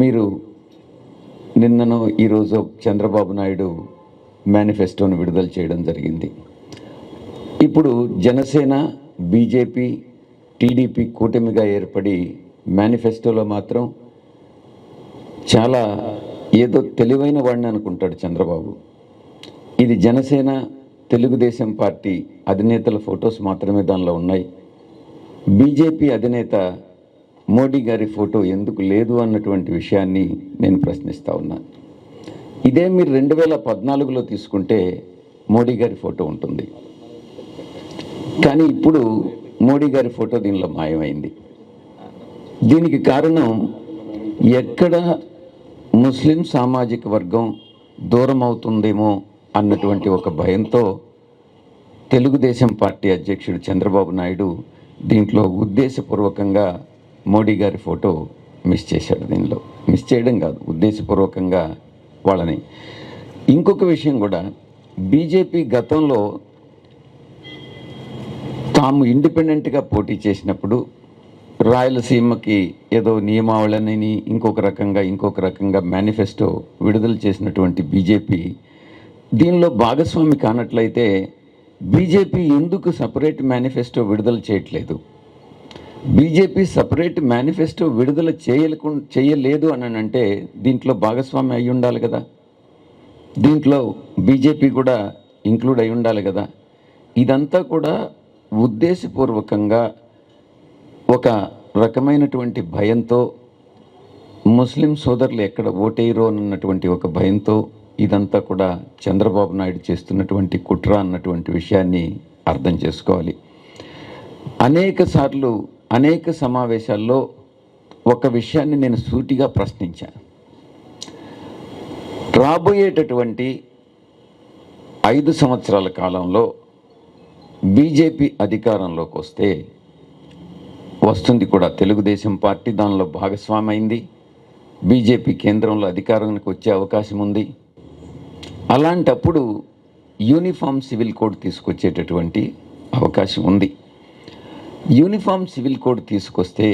మీరు నిన్నను ఈరోజు చంద్రబాబు నాయుడు మేనిఫెస్టోను విడుదల చేయడం జరిగింది. ఇప్పుడు జనసేన బీజేపీ టీడీపీ కూటమిగా ఏర్పడి మేనిఫెస్టోలో మాత్రం చాలా ఏదో తెలివైన వాడిని అనుకుంటాడు చంద్రబాబు. ఇది జనసేన తెలుగుదేశం పార్టీ అధినేతల ఫొటోస్ మాత్రమే దానిలో ఉన్నాయి. బీజేపీ అధినేత మోడీ గారి ఫోటో ఎందుకు లేదు అన్నటువంటి విషయాన్ని నేను ప్రశ్నిస్తూ ఉన్నాను ఇదే మీరు రెండు వేల పద్నాలుగులో తీసుకుంటే మోడీ గారి ఫోటో ఉంటుంది. కానీ ఇప్పుడు మోడీ గారి ఫోటో దీనిలో మాయమైంది. దీనికి కారణం ఎక్కడ ముస్లిం సామాజిక వర్గం దూరం అవుతుందేమో అన్నటువంటి ఒక భయంతో తెలుగుదేశం పార్టీ అధ్యక్షుడు చంద్రబాబు నాయుడు దీంట్లో ఉద్దేశపూర్వకంగా మోడీ గారి ఫోటో మిస్ చేశాడు దీనిలో. మిస్ చేయడం కాదు ఉద్దేశపూర్వకంగా వాళ్ళని. ఇంకొక విషయం కూడా బీజేపీ గతంలో తాము ఇండిపెండెంట్గా పోటీ చేసినప్పుడు రాయలసీమకి ఏదో నియమావళిని ఇంకొక రకంగా ఇంకొక రకంగా మేనిఫెస్టో విడుదల చేసినటువంటి బీజేపీ దీనిలో భాగస్వామి కానట్లయితే బీజేపీ ఎందుకు సపరేట్ మేనిఫెస్టో విడుదల చేయట్లేదు? బీజేపీ సపరేట్ మేనిఫెస్టో విడుదల చేయలకు చేయలేదు అని అంటే దీంట్లో భాగస్వామి అయి ఉండాలి కదా. దీంట్లో బీజేపీ కూడా ఇంక్లూడ్ అయి ఉండాలి కదా. ఇదంతా కూడా ఉద్దేశపూర్వకంగా ఒక రకమైనటువంటి భయంతో ముస్లిం సోదరులు ఎక్కడ ఓటేయరో అన్నటువంటి ఒక భయంతో ఇదంతా కూడా చంద్రబాబు నాయుడు చేస్తున్నటువంటి కుట్ర అన్నటువంటి విషయాన్ని అర్థం చేసుకోవాలి. అనేక సార్లు అనేక సమావేశాల్లో ఒక విషయాన్ని నేను సూటిగా ప్రశ్నించాను. రాబోయేటటువంటి ఐదు సంవత్సరాల కాలంలో బీజేపీ అధికారంలోకి వస్తే వస్తుంది కూడా. తెలుగుదేశం పార్టీ దానిలో భాగస్వామి అయింది బీజేపీ కేంద్రంలో అధికారానికి వచ్చే అవకాశం ఉంది. అలాంటప్పుడు యూనిఫామ్ సివిల్ కోడ్ తీసుకొచ్చేటటువంటి అవకాశం ఉంది. యూనిఫామ్ సివిల్ కోడ్ తీసుకొస్తే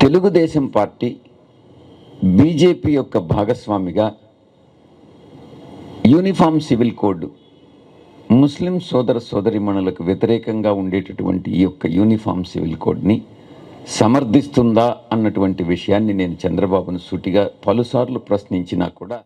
తెలుగుదేశం పార్టీ బీజేపీ యొక్క భాగస్వామిగా యూనిఫామ్ సివిల్ కోడ్ ముస్లిం సోదర సోదరిమణులకు వ్యతిరేకంగా ఉండేటటువంటి ఈ యొక్క యూనిఫామ్ సివిల్ కోడ్ని సమర్థిస్తుందా అన్నటువంటి విషయాన్ని నేను చంద్రబాబును సూటిగా పలుసార్లు ప్రశ్నించినా కూడా